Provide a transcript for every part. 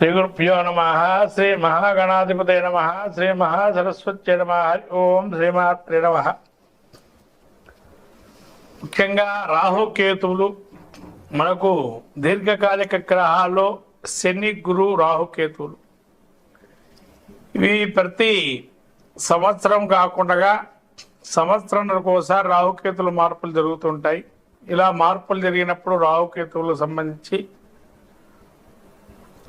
శ్రీ గురుభ్యో నమ శ్రీ మహాగణాధిపతే నమ శ్రీ మహాసరస్వత్యై నమ హరి ఓం శ్రీమాత్రే నమ. ముఖ్యంగా రాహుకేతువులు మనకు దీర్ఘకాలిక గ్రహాల్లో శని గురు రాహుకేతువులు. ఇవి ప్రతి సంవత్సరం కాకుండా సంవత్సరానికి ఒకసారి రాహుకేతులు మార్పులు జరుగుతుంటాయి. ఇలా మార్పులు జరిగినప్పుడు రాహుకేతువులకు సంబంధించి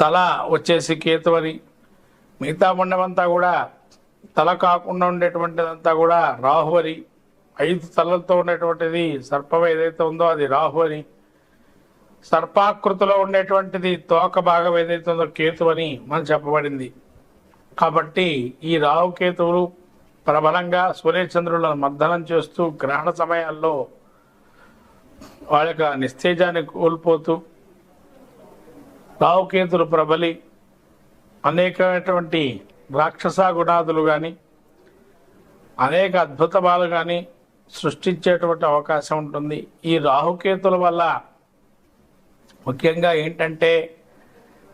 తల వచ్చేసి కేతు అని మిగతా ఉండమంతా కూడా తల కాకుండా ఉండేటువంటిదంతా కూడా రాహు అని ఐదు తలలతో ఉండేటువంటిది సర్పం ఏదైతే ఉందో అది రాహు అని సర్పాకృతిలో ఉండేటువంటిది తోక భాగం ఏదైతే ఉందో కేతు అని మనం చెప్పబడింది. కాబట్టి ఈ రాహు కేతువులు ప్రబలంగా సూర్యచంద్రులను మర్దనం చేస్తూ గ్రహణ సమయాల్లో వాళ్ళ యొక్క నిస్తేజాన్ని కోల్పోతూ రావుకేతులు ప్రబలి అనేకమైనటువంటి రాక్షస గుణాదులు కానీ అనేక అద్భుతమాలు కానీ సృష్టించేటువంటి అవకాశం ఉంటుంది. ఈ రాహుకేతుల వల్ల ముఖ్యంగా ఏంటంటే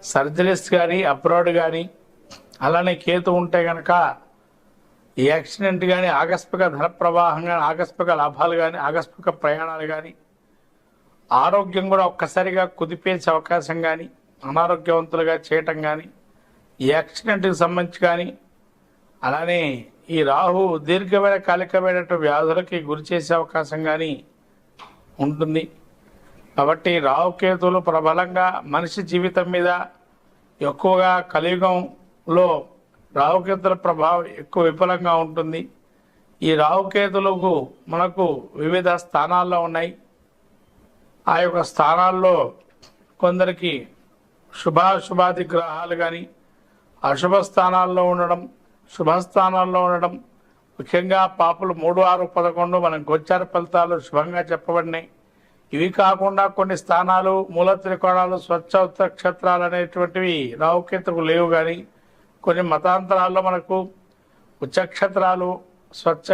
సర్జరీస్ కానీ అబ్రాడ్ కానీ అలానే కేతు ఉంటే కనుక ఈ యాక్సిడెంట్ కానీ ఆకస్మిక ధన ప్రవాహం కానీ ఆకస్మిక లాభాలు కానీ ఆకస్మిక ప్రయాణాలు కానీ ఆరోగ్యం కూడా ఒక్కసారిగా కుదిపేసే అవకాశం కానీ అనారోగ్యవంతులుగా చేయటం కానీ ఈ యాక్సిడెంట్కి సంబంధించి కానీ అలానే ఈ రాహు దీర్ఘమైన కాలికమైనటువంటి వ్యాధులకి గురి చేసే అవకాశం కానీ ఉంటుంది. కాబట్టి రాహుకేతువులు ప్రబలంగా మనిషి జీవితం మీద ఎక్కువగా కలియుగంలో రాహుకేతుల ప్రభావం ఎక్కువ విఫలంగా ఉంటుంది. ఈ రాహుకేతులకు మనకు వివిధ స్థానాల్లో ఉన్నాయి. ఆ యొక్క స్థానాల్లో కొందరికి శుభాశుభాది గ్రహాలు కానీ అశుభ స్థానాల్లో ఉండడం శుభస్థానాల్లో ఉండడం ముఖ్యంగా పాపులు మూడు ఆరు పదకొండు మనం గోచార ఫలితాలు శుభంగా చెప్పబడినాయి ఇవి కాకుండా కొన్ని స్థానాలు మూల త్రికోణాలు స్వచ్ఛ క్షేత్రాలు అనేటువంటివి రావుకేతుకు లేవు కానీ కొన్ని మతాంతరాల్లో మనకు ఉచ్చక్షేత్రాలు స్వచ్ఛ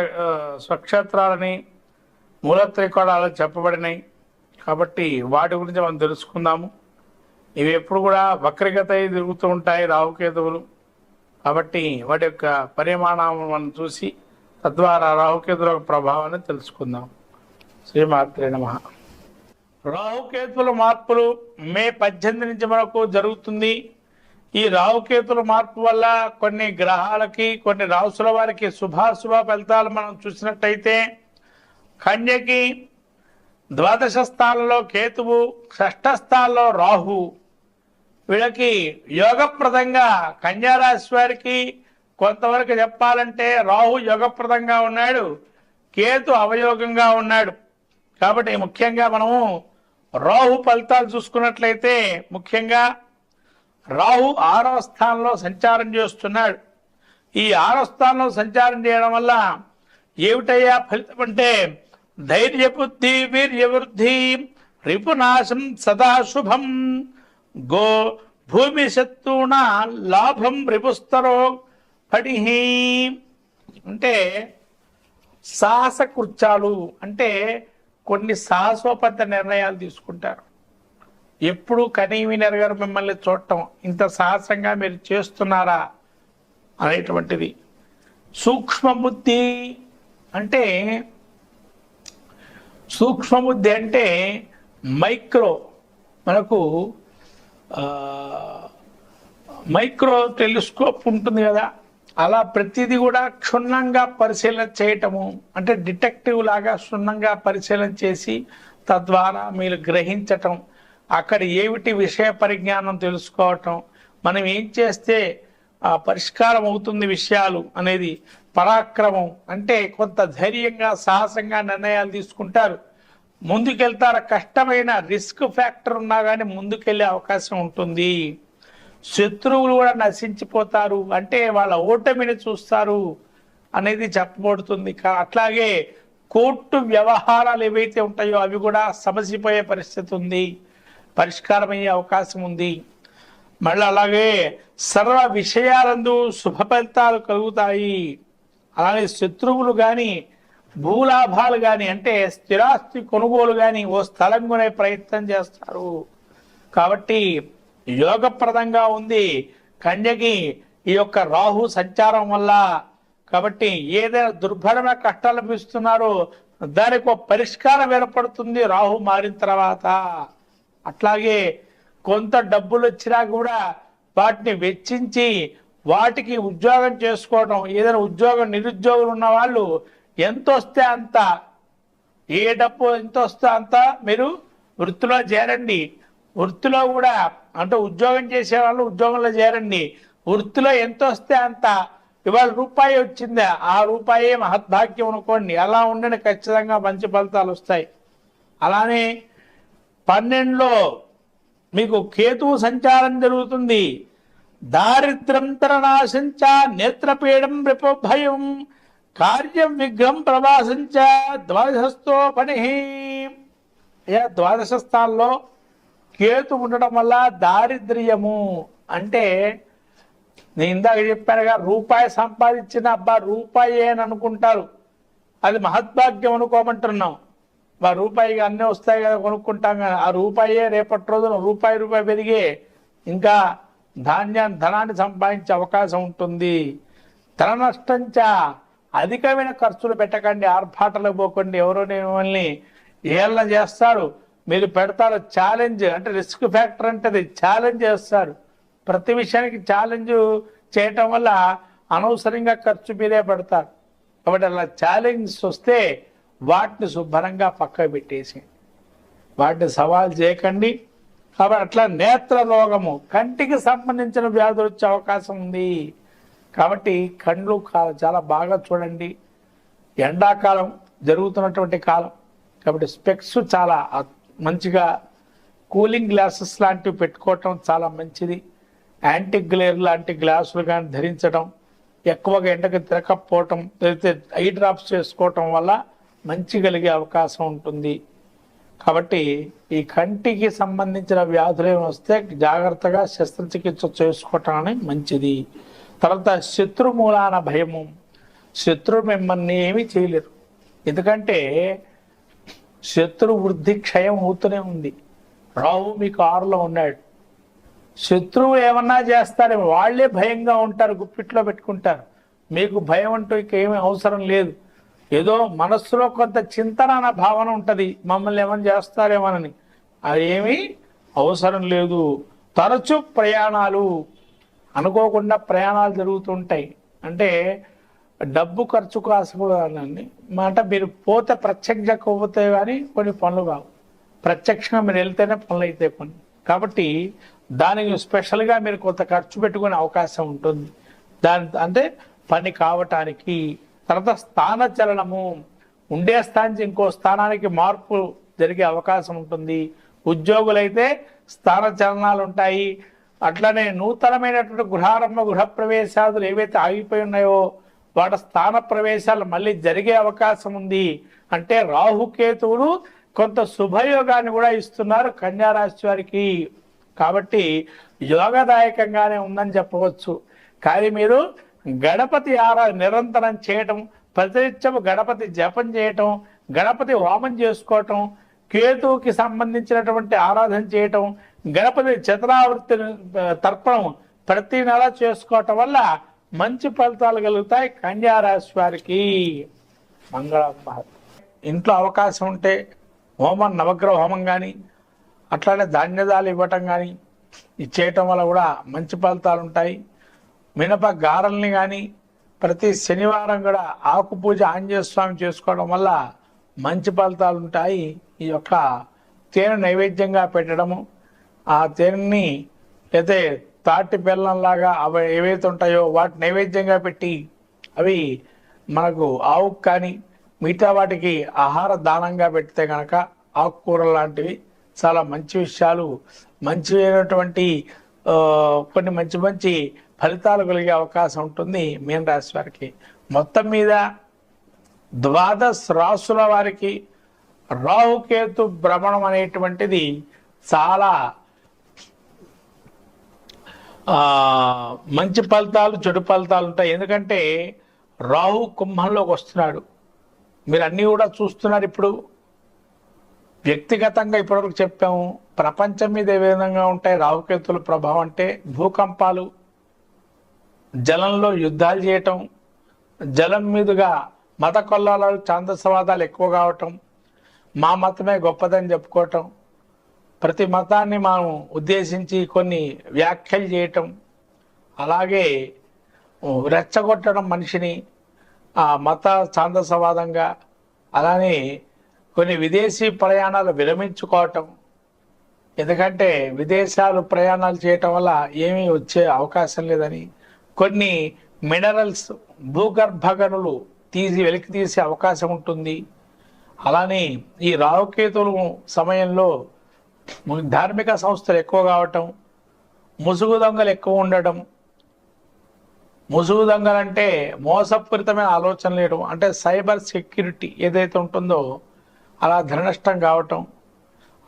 స్వక్షేత్రాలని మూల త్రికోణాలు చెప్పబడినాయి కాబట్టి వాటి గురించి మనం తెలుసుకుందాము. ఇవి ఎప్పుడు కూడా వక్రగత తిరుగుతూ ఉంటాయి రాహుకేతువులు. కాబట్టి వాటి యొక్క పరిమాణాలను మనం చూసి తద్వారా రాహుకేతుల ప్రభావాన్ని తెలుసుకుందాం. శ్రీమాత్రే నమ. రాహుకేతుల మార్పులు మే పద్దెనిమిది నుంచి మనకు జరుగుతుంది. ఈ రాహుకేతుల మార్పు వల్ల కొన్ని గ్రహాలకి కొన్ని రాసుల వారికి శుభాశుభ ఫలితాలు మనం చూసినట్టయితే కన్యకి ద్వాదశ స్థానంలో కేతువు షష్ఠ స్థానంలో రాహు వీళ్ళకి యోగప్రదంగా కన్యారాశి వారికి కొంతవరకు చెప్పాలంటే రాహు యోగప్రదంగా ఉన్నాడు కేతు అవయోగంగా ఉన్నాడు. కాబట్టి ముఖ్యంగా మనము రాహు ఫలితాలు చూసుకున్నట్లయితే ముఖ్యంగా రాహు ఆరో స్థానంలో సంచారం చేస్తున్నాడు. ఈ ఆరో స్థానంలో సంచారం చేయడం వల్ల ఏమిటయ్యా ఫలితం అంటే ధైర్య బుద్ధి రిపునాశం సదాశుభం గో భూమి శత్రువున లాభం రిపుస్తరో పడిహి. అంటే సాహస కృత్యాలు అంటే కొన్ని సాహసోపత నిర్ణయాలు తీసుకుంటారు. ఎప్పుడు కనీవి గారు మిమ్మల్ని చూడటం ఇంత సాహసంగా మీరు చేస్తున్నారా అనేటువంటిది. సూక్ష్మబుద్ధి అంటే సూక్ష్మబుద్ధి అంటే మైక్రో మనకు మైక్రో టెలిస్కోప్ ఉంటుంది కదా అలా ప్రతిదీ కూడా క్షుణ్ణంగా పరిశీలన చేయటము అంటే డిటెక్టివ్ లాగా క్షుణ్ణంగా పరిశీలన చేసి తద్వారా మీరు గ్రహించటం అక్కడ ఏమిటి విషయ పరిజ్ఞానం తెలుసుకోవటం మనం ఏం చేస్తే ఆ పరిష్కారం అవుతుంది విషయాలు అనేది పరాక్రమం అంటే కొంత ధైర్యంగా సాహసంగా నిర్ణయాలు తీసుకుంటారు. ముందుకెళ్తారు? కష్టమైన రిస్క్ ఫ్యాక్టర్ ఉన్నా కానీ ముందుకెళ్ళే అవకాశం ఉంటుంది. శత్రువులు కూడా నశించిపోతారు. అంటే వాళ్ళ ఓటమిని చూస్తారు అనేది చెప్పబడుతుంది. అట్లాగే కోర్టు వ్యవహారాలు ఏవైతే ఉంటాయో అవి కూడా సమసిపోయే పరిస్థితి ఉంది. పరిష్కారమయ్యే అవకాశం ఉంది. మళ్ళీ అలాగే సర్వ విషయాలందు శుభ ఫలితాలు కలుగుతాయి. అలాగే శత్రువులు కానీ భూలాభాలు కానీ అంటే స్థిరాస్తి కొనుగోలు కానీ ఓ స్థలం కొనే ప్రయత్నం చేస్తారు. కాబట్టి యోగప్రదంగా ఉంది. కన్యకి ఈ యొక్క రాహు సంచారం వల్ల కాబట్టి ఏదైనా దుర్భరమైన కష్టాలు అనిపిస్తున్నారో దానికి ఒక పరిష్కారం ఏర్పడుతుంది రాహు మారిన తర్వాత. అట్లాగే కొంత డబ్బులు వచ్చినా కూడా వాటిని వెచ్చించి వాటికి ఉద్యోగం చేసుకోవడం ఏదైనా ఉద్యోగం నిరుద్యోగులు ఉన్న వాళ్ళు ఎంత వస్తే అంత? ఏ డబ్బు ఎంత వస్తే అంత? మీరు వృత్తిలో చేరండి. వృత్తిలో కూడా అంటే ఉద్యోగం చేసే వాళ్ళు ఉద్యోగంలో చేరండి. వృత్తిలో ఎంత వస్తే అంత? ఇవాళ రూపాయి వచ్చిందా. ఆ రూపాయి మహద్భాగ్యం అనుకోండి. అలా ఉండని ఖచ్చితంగా మంచి ఫలితాలు వస్తాయి. అలానే పన్నెండులో మీకు కేతువు సంచారం జరుగుతుంది. దారిద్ర్యం తరనాశంచ నేత్రపీడం రిపోభయం కార్యం విఘ్నం ప్రవాసంచ ద్వాదశస్థో పని. ద్వాదశ స్థానంలో కేతు ఉండడం వల్ల దారిద్ర్యము అంటే నేను ఇందాక చెప్పానుగా రూపాయి సంపాదించిన అబ్బా రూపాయి అని అనుకుంటారు. అది మహద్భాగ్యం అనుకోమంటున్నాం. మా రూపాయికి అన్నీ వస్తాయి కదా కొనుక్కుంటాం కదా ఆ రూపాయే రేపటి రోజున రూపాయి రూపాయి పెరిగే ఇంకా ధాన్యాన్ని ధనాన్ని సంపాదించే అవకాశం ఉంటుంది. ధన నష్టంచ అధికమైన ఖర్చులు పెట్టకండి ఆర్భాటలకు పోకండి ఎవరో మిమ్మల్ని ఏళ్ళ చేస్తారు మీరు పెడతారు ఛాలెంజ్ అంటే రిస్క్ ఫ్యాక్టర్ అంటే అది ఛాలెంజ్ చేస్తారు. ప్రతి విషయానికి ఛాలెంజ్ చేయటం వల్ల అనవసరంగా ఖర్చు మీరే పెడతారు. కాబట్టి అలా ఛాలెంజ్ వస్తే వాటిని శుభ్రంగా పక్క పెట్టేసి వాటిని సవాల్ చేయకండి. కాబట్టి అట్లా నేత్ర రోగము కంటికి సంబంధించిన వ్యాధులు వచ్చే అవకాశం ఉంది. కాబట్టి కండ్లు చాలా బాగా చూడండి. ఎండాకాలం జరుగుతున్నటువంటి కాలం. కాబట్టి స్పెక్స్ చాలా మంచిగా కూలింగ్ గ్లాసెస్ లాంటివి పెట్టుకోవటం చాలా మంచిది. యాంటీ గ్లేర్ లాంటి గ్లాసులు కానీ ధరించడం ఎక్కువగా ఎండకు తిరగకపోవటం లేకపోతే ఐ డ్రాప్స్ చేసుకోవటం వల్ల మంచి కలిగే అవకాశం ఉంటుంది. కాబట్టి ఈ కంటికి సంబంధించిన వ్యాధులు ఏమి వస్తే జాగ్రత్తగా శస్త్రచికిత్స చేసుకోవటం అనేది మంచిది. తర్వాత శత్రుమూలాన భయము. శత్రువు మిమ్మల్ని ఏమీ చేయలేరు. ఎందుకంటే శత్రు వృద్ధి క్షయం అవుతూనే ఉంది. రావు మీ కారులో ఉన్నాడు. శత్రువు ఏమన్నా చేస్తారేమో వాళ్ళే భయంగా ఉంటారు గుప్పిట్లో పెట్టుకుంటారు. మీకు భయం అంటూ ఇక ఏమీ అవసరం లేదు. ఏదో మనస్సులో కొంత చింతన అన్న భావన ఉంటుంది. మమ్మల్ని ఏమైనా చేస్తారేమోనని. అది ఏమీ అవసరం లేదు. తరచు ప్రయాణాలు అనుకోకుండా ప్రయాణాలు జరుగుతుంటాయి. అంటే డబ్బు ఖర్చు కాసుకోవాలండి అంటే మీరు పోతే ప్రత్యక్ష పోతే కానీ కొన్ని పనులు కావు. ప్రత్యక్షంగా మీరు వెళ్తేనే పనులు అయితే కొన్ని. కాబట్టి దానికి స్పెషల్గా మీరు కొంత ఖర్చు పెట్టుకునే అవకాశం ఉంటుంది. దాని అంటే పని కావటానికి తర్వాత స్థాన చలనము ఉండే స్థానం ఇంకో స్థానానికి మార్పు జరిగే అవకాశం ఉంటుంది. ఉద్యోగులైతే స్థాన చలనాలు ఉంటాయి అట్లనే నూతనమైనటువంటి గృహారంభ గృహ ప్రవేశాదులు ఏవైతే ఆగిపోయి ఉన్నాయో వాటి స్థాన ప్రవేశాలు మళ్ళీ జరిగే అవకాశం ఉంది. అంటే రాహుకేతువులు కొంత శుభయోగాన్ని కూడా ఇస్తున్నారు కన్యారాశి వారికి. కాబట్టి యోగదాయకంగానే ఉందని చెప్పవచ్చు. కానీ మీరు గణపతి ఆరా నిరంతరం చేయటం ప్రతినిత్యం గణపతి జపం చేయటం గణపతి హోమం చేసుకోవటం కేతువుకి సంబంధించినటువంటి ఆరాధన చేయటం గణపతి చతురావృత్తి తర్పణం ప్రతి నెల చేసుకోవటం వల్ల మంచి ఫలితాలు కలుగుతాయి కన్యారాశి వారికి. మంగళం. ఇంట్లో అవకాశం ఉంటే హోమం నవగ్రహ హోమం కానీ అట్లానే ధాన్యదాలు ఇవ్వటం కానీ ఇచ్చేయటం వల్ల కూడా మంచి ఫలితాలు ఉంటాయి. మినప గారెల్ని కానీ ప్రతి శనివారం కూడా ఆకు పూజ ఆంజనేయ స్వామి చేసుకోవడం వల్ల మంచి ఫలితాలు ఉంటాయి. ఈ యొక్క తేనె నైవేద్యంగా పెట్టడము ఆ తేనెని అయితే తాటి బెల్లంలాగా అవి ఏవైతే ఉంటాయో వాటి నైవేద్యంగా పెట్టి అవి మనకు ఆవుకు కానీ మిగతా వాటికి ఆహార దానంగా పెడితే కనుక ఆకుకూరలు లాంటివి చాలా మంచి విషయాలు మంచి అయినటువంటి కొన్ని మంచి మంచి ఫలితాలు కలిగే అవకాశం ఉంటుంది మీన రాశి వారికి. మొత్తం మీద ద్వాదశ రాసుల వారికి రాహుకేతు భ్రమణం అనేటువంటిది చాలా మంచి ఫలితాలు చెడు ఫలితాలు ఉంటాయి. ఎందుకంటే రాహు కుంభంలోకి వస్తున్నాడు. మీరు అన్నీ కూడా చూస్తున్నారు ఇప్పుడు. వ్యక్తిగతంగా ఇప్పటివరకు చెప్పాము. ప్రపంచం మీద ఏ విధంగా ఉంటాయి రాహుకేతుల ప్రభావం అంటే భూకంపాలు జలంలో యుద్ధాలు చేయటం జలం మీదుగా మత కొల్లాలు ఛాందసవాదాలు ఎక్కువ కావటం మా మతమే గొప్పదని చెప్పుకోవటం ప్రతి మతాన్ని మనం ఉద్దేశించి కొన్ని వ్యాఖ్యలు చేయటం అలాగే రెచ్చగొట్టడం మనిషిని ఆ మత ఛాందసవాదంగా అలానే కొన్ని విదేశీ ప్రయాణాలు విరమించుకోవటం. ఎందుకంటే విదేశాలు ప్రయాణాలు చేయటం వల్ల ఏమీ వచ్చే అవకాశం లేదని కొన్ని మినరల్స్ భూగర్భ గనులు తీసి వెలికి తీసే అవకాశం ఉంటుంది. అలానే ఈ రావుకేతులు సమయంలో ధార్మిక సంస్థలు ఎక్కువ కావటం ముసుగు దొంగలు ఎక్కువ ఉండటం ముసుగు దొంగలంటే మోసపూరితమైన ఆలోచన లేయడం అంటే సైబర్ సెక్యూరిటీ ఏదైతే ఉంటుందో అలా ధననష్టం కావటం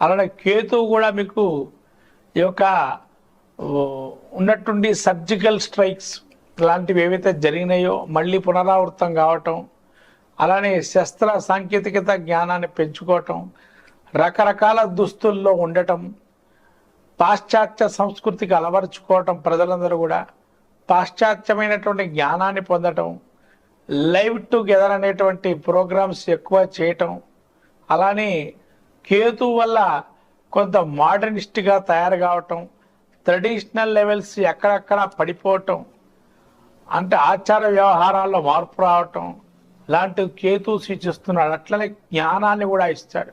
అలానే కేతువు కూడా మీకు ఈ యొక్క ఉన్నట్టుండి సర్జికల్ స్ట్రైక్స్ లాంటివి ఏవైతే జరిగినాయో మళ్ళీ పునరావృతం కావటం అలానే శస్త్ర సాంకేతికత జ్ఞానాన్ని పెంచుకోవటం రకరకాల దుస్తుల్లో ఉండటం పాశ్చాత్య సంస్కృతికి అలవరుచుకోవటం ప్రజలందరూ కూడా పాశ్చాత్యమైనటువంటి జ్ఞానాన్ని పొందటం లైవ్ టుగెదర్ అనేటువంటి ప్రోగ్రామ్స్ ఎక్కువ చేయటం అలానే కేతు వల్ల కొంత మోడర్నిస్ట్గా తయారు కావటం ట్రెడిషనల్ లెవెల్స్ ఎక్కడెక్కడ పడిపోవటం అంటే ఆచార వ్యవహారాల్లో మార్పు రావటం లాంటివి కేతు సూచిస్తున్నాడు. అట్లనే జ్ఞానాన్ని కూడా ఇస్తాడు.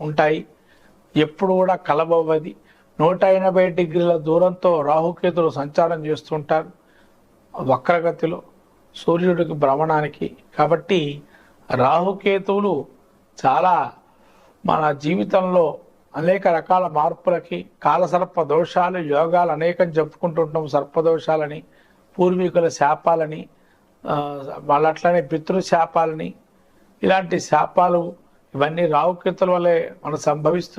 ఉంటాయి. ఎప్పుడు కూడా కలబవ్వది నూట ఎనభై డిగ్రీల దూరంతో రాహుకేతులు సంచారం చేస్తుంటారు. వక్రగతిలో సూర్యుడికి భ్రమణానికి. కాబట్టి రాహుకేతువులు చాలా మన జీవితంలో అనేక రకాల మార్పులకి కాలసర్ప దోషాలు యోగాలు అనేకం చెప్పుకుంటుంటాం సర్పదోషాలని పూర్వీకుల శాపాలని వాళ్ళట్లనే అట్లనే పితృ శాపాలని ఇలాంటి శాపాలు ఇవన్నీ రావుకేతుల వల్లే మనకు సంభవిస్తూ